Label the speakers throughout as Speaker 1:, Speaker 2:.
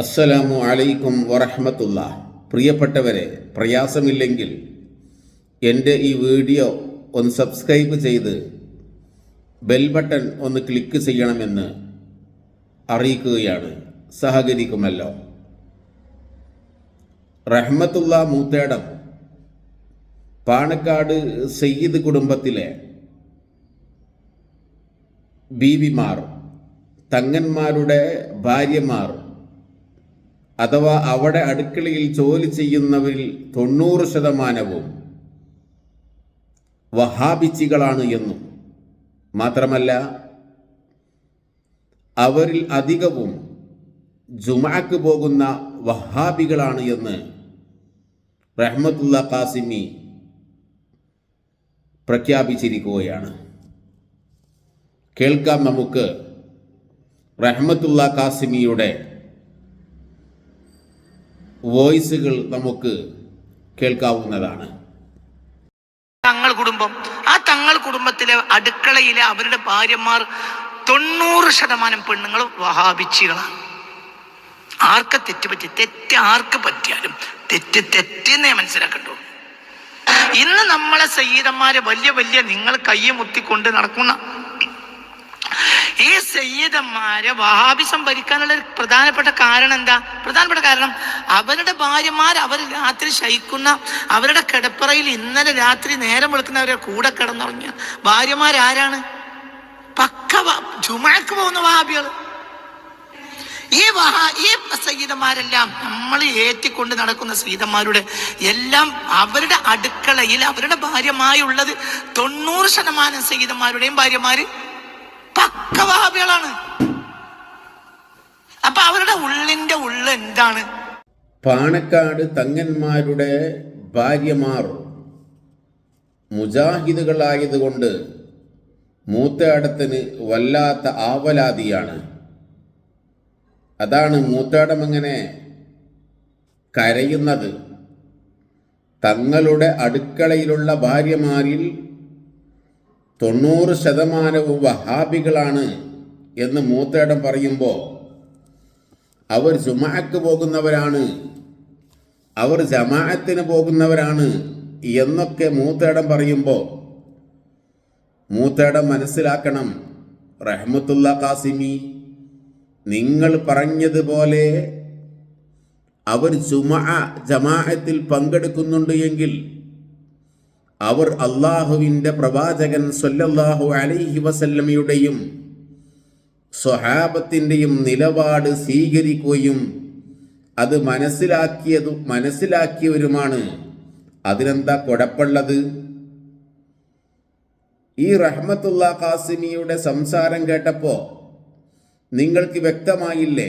Speaker 1: അസ്സലാമു അലൈക്കും വറഹമത്തുള്ള. പ്രിയപ്പെട്ടവരെ പ്രയാസമില്ലെങ്കിൽ എന്റെ ഈ വീഡിയോ ഒന്ന് സബ്സ്ക്രൈബ് ചെയ്ത് ബെൽ ബട്ടൺ ഒന്ന് ക്ലിക്ക് ചെയ്യണമെന്ന് അറിയിക്കുകയാണ്. സഹകരിക്കുമല്ലോ. റഹ്മത്തുള്ള മൂത്തേടം പാണക്കാട് സയ്യിദ് കുടുംബത്തിലെ ബീവിമാർ തങ്ങന്മാരുടെ ഭാര്യമാർ അഥവാ അവിടെ അടുക്കളയിൽ ജോലി ചെയ്യുന്നവരിൽ തൊണ്ണൂറ് ശതമാനവും വഹാബിച്ചികളാണ് എന്നും. മാത്രമല്ല അവരിൽ അധികവും ജുമാക്ക് പോകുന്ന വഹാബികളാണ് എന്ന് റഹ്മത്തുള്ള കാസിമി പ്രഖ്യാപിച്ചിരിക്കുകയാണ്. കേൾക്കാം നമുക്ക് റഹ്മത്തുള്ള കാസിമിയുടെ വോയിസുകൾ നമുക്ക് കേൾക്കാവുന്നതാണ്.
Speaker 2: തങ്ങൾ കുടുംബം ആ തങ്ങൾ കുടുംബത്തിലെ അടുക്കളയിലെ അവരുടെ ഭാര്യമാർ തൊണ്ണൂറ് ശതമാനം പെണ്ണുങ്ങളും വഹാബിച്ചികളാണ്. ആർക്ക് തെറ്റ് പറ്റി തെറ്റ് ആർക്ക് പറ്റിയാലും തെറ്റ് തെറ്റെന്നേ മനസ്സിലാക്കണ്ടു ഇന്ന് നമ്മളെ സയ്യിദന്മാരെ വലിയ വലിയ നിങ്ങൾ കയ്യെ മുത്തിക്കൊണ്ട് നടക്കുന്ന ഈ സയ്യിദന്മാരെ വഹാബിസം ഭരിക്കാനുള്ള പ്രധാനപ്പെട്ട കാരണം എന്താ? പ്രധാനപ്പെട്ട കാരണം അവരുടെ ഭാര്യമാർ അവർ രാത്രി ശയിക്കുന്ന അവരുടെ കിടപ്പറയിൽ ഇന്നലെ രാത്രി നേരം വിളിക്കുന്നവരെ കൂടെ കിടന്നുറങ്ങിയ ഭാര്യമാരാരാണ് പക്ക ചുമക്ക് പോകുന്ന വഹാബികൾ ഈ വഹാ ഈ സീതന്മാരെല്ലാം നമ്മൾ ഏറ്റിക്കൊണ്ട് നടക്കുന്ന സീതന്മാരുടെ എല്ലാം അവരുടെ അടുക്കളയിൽ അവരുടെ ഭാര്യമായുള്ളത് തൊണ്ണൂറ് ശതമാനം സീതന്മാരുടെയും ഭാര്യമാര് പക്ക വഹാബികളാണ്. അപ്പൊ അവരുടെ ഉള്ളിന്റെ ഉള്ള് എന്താണ്?
Speaker 1: പാണക്കാട് തങ്ങന്മാരുടെ ഭാര്യമാർ മുജാഹിദുകളായതുകൊണ്ട് മൂത്തേടത്തിന് വല്ലാത്ത ആവലാതിയാണ്. അതാണ് മൂത്താടം അങ്ങനെ കരയുന്നത്. തങ്ങളുടെ അടുക്കളയിലുള്ള ഭാര്യമാരിൽ തൊണ്ണൂറ് ശതമാനവും വഹാബികളാണ് എന്ന് മൂത്തേടം പറയുമ്പോൾ അവർ ജുമാക്ക് പോകുന്നവരാണ് അവർ ജമാഅത്തിന് പോകുന്നവരാണ് എന്നൊക്കെ മൂത്തേടം പറയുമ്പോൾ മൂത്തേടം മനസ്സിലാക്കണം റഹ്മത്തുള്ള കാസിമി നിങ്ങൾ പറഞ്ഞതുപോലെ അവർ ജുമാ ജമാഅത്തിൽ പങ്കെടുക്കുന്നുണ്ട് എങ്കിൽ അവർ അള്ളാഹുവിന്റെ പ്രവാചകൻ സൊല്ലാഹു അലൈഹി വസല്ലമയുടെയും സ്വഹാബത്തിന്റെയും നിലപാട് സ്വീകരിക്കുകയും അത് മനസ്സിലാക്കിയതും മനസ്സിലാക്കിയവരുമാണ്. അതിനെന്താ കുഴപ്പമുള്ളത് ഈ റഹ്മത്തുള്ള ഖാസിമിയുടെ സംസാരം കേട്ടപ്പോൾ നിങ്ങൾക്ക് വ്യക്തമായില്ലേ?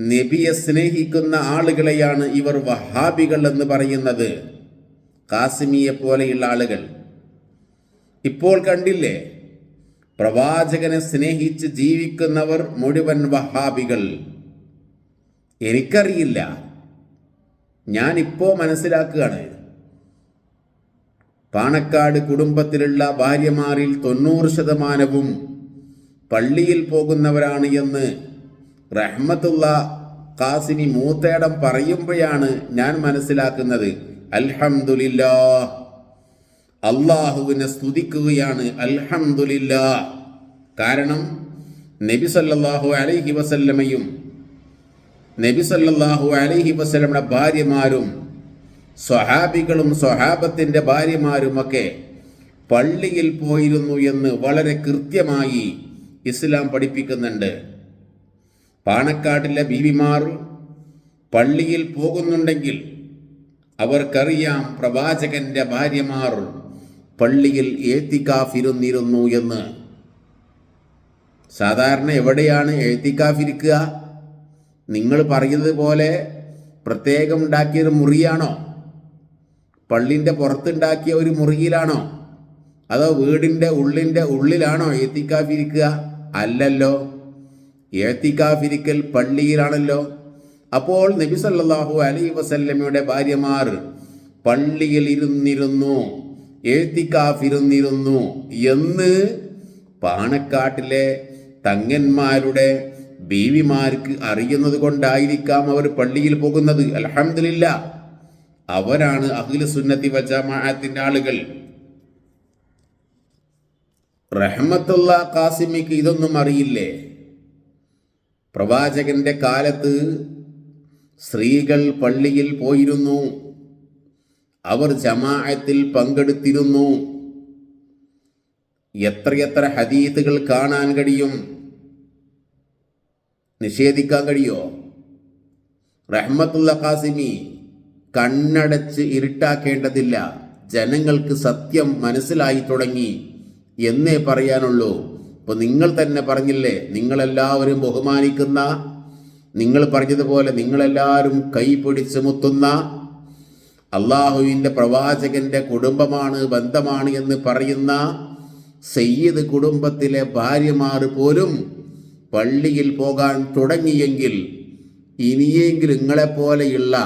Speaker 1: നബിയെ സ്നേഹിക്കുന്ന ആളുകളെയാണ് ഇവർ വഹാബികൾ എന്ന് പറയുന്നത്. കാസിമിയെ പോലെയുള്ള ആളുകൾ. ഇപ്പോൾ കണ്ടില്ലേ? പ്രവാചകനെ സ്നേഹിച്ച് ജീവിക്കുന്നവർ മുഴുവൻ വഹാബികൾ. എനിക്കറിയില്ല. ഞാനിപ്പോൾ മനസ്സിലാക്കുകയാണ്. പാണക്കാട് കുടുംബത്തിലുള്ള ഭാര്യമാരിൽ തൊണ്ണൂറ് ശതമാനവും പള്ളിയിൽ പോകുന്നവരാണ് എന്ന് റഹ്മത്തുള്ള കാസിനി മൂത്തേടം പറയുമ്പോഴാണ് ഞാൻ മനസ്സിലാക്കുന്നത്. അൽഹംദുലില്ലാ അള്ളാഹുവിനെ സ്തുതിക്കുകയാണ് അൽഹംദുലില്ലാ കാരണം നബി സല്ലല്ലാഹു അലൈഹി വസല്ലമയും നബി സല്ലല്ലാഹു അലൈഹി വസല്ലമയുടെ ഭാര്യമാരും സ്വഹാബികളും സ്വഹാബത്തിന്റെ ഭാര്യമാരുമൊക്കെ പള്ളിയിൽ പോയിരുന്നു എന്ന് വളരെ കൃത്യമായി ഇസ്ലാം പഠിപ്പിക്കുന്നുണ്ട്. പാണക്കാട്ടിലെ ബീവിമാർ പള്ളിയിൽ പോകുന്നുണ്ടെങ്കിൽ അവർക്കറിയാം പ്രവാചകന്റെ ഭാര്യമാർ പള്ളിയിൽ ഏത്തിക്കാഫിരുന്നിരുന്നു എന്ന്. സാധാരണ എവിടെയാണ് എഴുത്തിക്കാഫിരിക്കുക? നിങ്ങൾ പറയുന്നത് പോലെ പ്രത്യേകം ഉണ്ടാക്കിയൊരു മുറിയാണോ? പള്ളിന്റെ പുറത്തുണ്ടാക്കിയ ഒരു മുറിയിലാണോ? അതോ വീടിന്റെ ഉള്ളിന്റെ ഉള്ളിലാണോ ഏത്തിക്കാഫിരിക്കുക അല്ലല്ലോ. ഏത്തിക്കാഫിരിക്കൽ പള്ളിയിലാണല്ലോ. അപ്പോൾ നബി സല്ലല്ലാഹു അലൈഹി വസല്ലമയുടെ ഭാര്യമാർ പള്ളിയിൽ ഇരുന്നിരുന്നു എഴുത്തിക്കാഫിരുന്നിരുന്നു എന്ന് പാണക്കാട്ടിലെ തങ്ങന്മാരുടെ ബീവിമാർക്ക് അറിയുന്നത് കൊണ്ടായിരിക്കാം അവർ പള്ളിയിൽ പോകുന്നത്. അലഹമില്ല അവരാണ് അഖില സുന്നത്തി വജമാഅത്തിന്റെ ആളുകൾ. റഹ്മത്തുള്ള കാസിമിക്ക് ഇതൊന്നും അറിയില്ലേ? പ്രവാചകന്റെ കാലത്ത് സ്ത്രീകൾ പള്ളിയിൽ പോയിരുന്നു. അവർ ജമാഅത്തിൽ പങ്കെടുത്തിരുന്നു. എത്രയെത്ര ഹദീത്തുകൾ കാണാൻ കഴിയും? നിഷേധിക്കാൻ കഴിയോ? റഹ്മത്തുള്ള ഖാസിമി കണ്ണടച്ച് ഇരുട്ടാക്കേണ്ടതില്ല. ജനങ്ങൾക്ക് സത്യം മനസ്സിലായി തുടങ്ങി. എന്നേ പറയാനുള്ളൂ. ഇപ്പൊ നിങ്ങൾ തന്നെ പറഞ്ഞില്ലേ നിങ്ങളെല്ലാവരും ബഹുമാനിക്കുന്ന നിങ്ങൾ പറഞ്ഞതുപോലെ നിങ്ങളെല്ലാവരും കൈ പിടിച്ച് മുത്തുന്ന അള്ളാഹുവിന്റെ പ്രവാചകന്റെ കുടുംബമാണ് ബന്ധമാണ് എന്ന് പറയുന്ന സയ്യിദ് കുടുംബത്തിലെ ഭാര്യമാർ പോലും പള്ളിയിൽ പോകാൻ തുടങ്ങിയെങ്കിൽ ഇനിയെങ്കിലും നിങ്ങളെപ്പോലെയുള്ള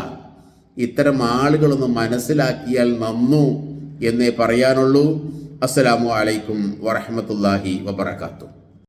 Speaker 1: ഇത്തരം ആളുകളൊന്ന് മനസ്സിലാക്കിയാൽ നന്നു എന്നേ പറയാനുള്ളൂ. അസ്സലാമു അലൈക്കും വറഹമത്തല്ലാഹി വബർക്കാത്തു